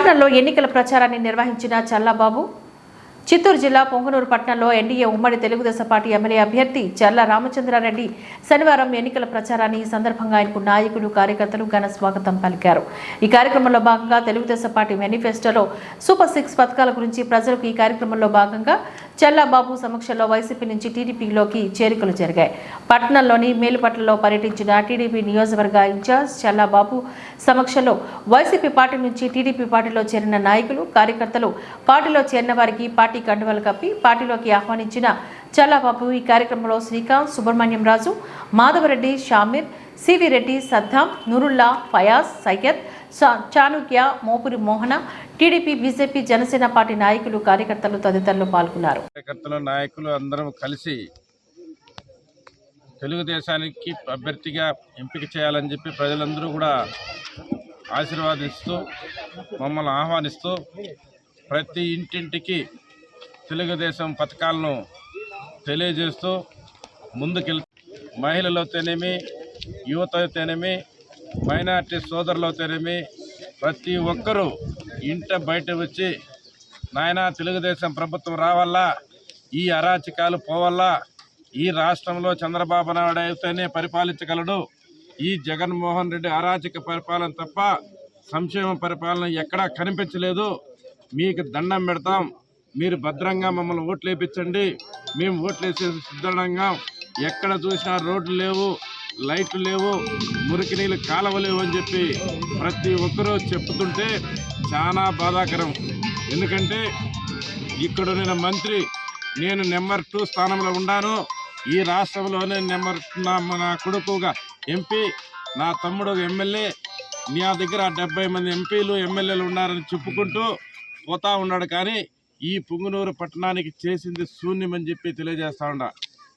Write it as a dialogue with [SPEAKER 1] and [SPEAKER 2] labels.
[SPEAKER 1] పట్టణంలో ఎన్నికల ప్రచారాన్ని నిర్వహించిన చల్లాబాబు చిత్తూరు జిల్లా పొంగనూరు పట్టణంలో ఎన్డీఏ ఉమ్మడి తెలుగుదేశం పార్టీ ఎమ్మెల్యే అభ్యర్థి చల్ల రామచంద్రారెడ్డి శనివారం ఎన్నికల ప్రచారాన్ని ఈ సందర్భంగా ఆయనకు నాయకులు కార్యకర్తలు ఘన స్వాగతం పలికారు. ఈ కార్యక్రమంలో భాగంగా తెలుగుదేశం పార్టీ మేనిఫెస్టోలో సూపర్ సిక్స్ పథకాల గురించి ప్రజలకు ఈ కార్యక్రమంలో భాగంగా చల్లాబాబు సమక్షంలో వైసీపీ నుంచి టీడీపీలోకి చేరికలు జరిగాయి. పట్టణంలోని మేలుపట్లలో పర్యటించిన టీడీపీ నియోజకవర్గ ఇన్ఛార్జ్ చల్లాబాబు సమక్షంలో వైసీపీ పార్టీ నుంచి టీడీపీ పార్టీలో చేరిన నాయకులు కార్యకర్తలు పార్టీలో చేరిన వారికి పార్టీ కండువలు కప్పి పార్టీలోకి ఆహ్వానించిన చల్లాబాబు ఈ కార్యక్రమంలో శ్రీకాంత్ సుబ్రహ్మణ్యం రాజు మాధవరెడ్డి షామీర్ సివి రెడ్డి సద్దాం నూరుల్లా ఫయాజ్ సయ్యద్ చా- Chanakya Mopuri Mohana TDP BJP Janasena party నాయకులు కార్యకర్తలు తదితరులు పాల్గొన్నారు.
[SPEAKER 2] కార్యకర్తలు నాయకులు అందరం కలిసి తెలుగుదేశానికి అభ్యర్థిగా ఎంపిక చేయాలని చెప్పి ప్రజలందరూ కూడా ఆశీర్వాదిస్తూ మమ్మల్ని ఆహ్వానిస్తూ ప్రతి ఇంటింటికి తెలుగుదేశం పథకాలను తెలియజేస్తూ ముందుకెళ్ మహిళలతోనేమి యువత అయితేనేమి మైనార్టీ సోదరులైతేనేమి ప్రతి ఒక్కరూ ఇంట బయట వచ్చి నాయన తెలుగుదేశం ప్రభుత్వం రావాలా ఈ అరాచకాలు పోవాలా ఈ రాష్ట్రంలో చంద్రబాబు నాయుడు అయితేనే పరిపాలించగలడు. ఈ జగన్మోహన్ రెడ్డి అరాచక పరిపాలన తప్ప సంక్షేమ పరిపాలన ఎక్కడా కనిపించలేదు. మీకు దండం పెడతాం. మీరు భద్రంగా మమ్మల్ని ఓట్లు వేయించండి మేము ఓట్లు వేసే సిద్ధంగా ఎక్కడ చూసినా రోడ్లు లేవు. లైట్లు లేవు మురికి నీళ్ళు కాలువ లేవు అని చెప్పి ప్రతి ఒక్కరూ చెప్తుంటే చాలా బాధాకరం. ఎందుకంటే ఇక్కడ నేను మంత్రి నేను నెంబర్ టూ స్థానంలో ఉన్నాను. ఈ రాష్ట్రంలోనే నెంబర్ నా నా కొడుకుగా ఎంపీ నా తమ్ముడు ఎమ్మెల్యే. నా దగ్గర డెబ్బై మంది ఎంపీలు ఎమ్మెల్యేలు ఉన్నారని చెప్పుకుంటూ పోతా ఉన్నాడు. కానీ ఈ పుంగునూరు పట్టణానికి చేసింది శూన్యమని చెప్పి తెలియజేస్తా ఉండా